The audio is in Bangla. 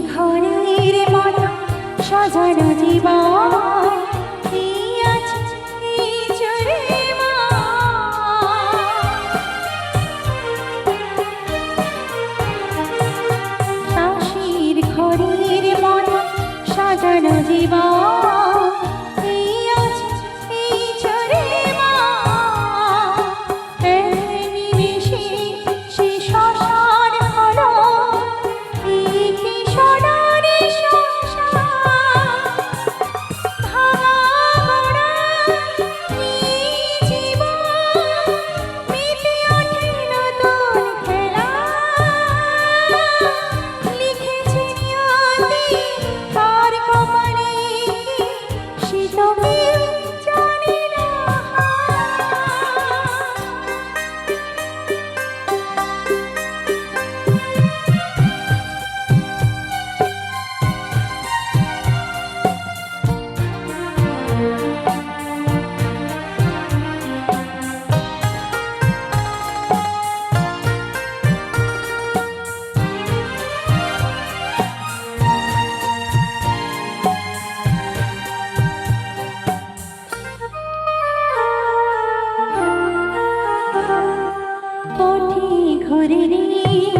ঘরের মতো সাজানো জীবন। ঘরের মতো সাজানো জীবন। Thank you. ঘুরে রে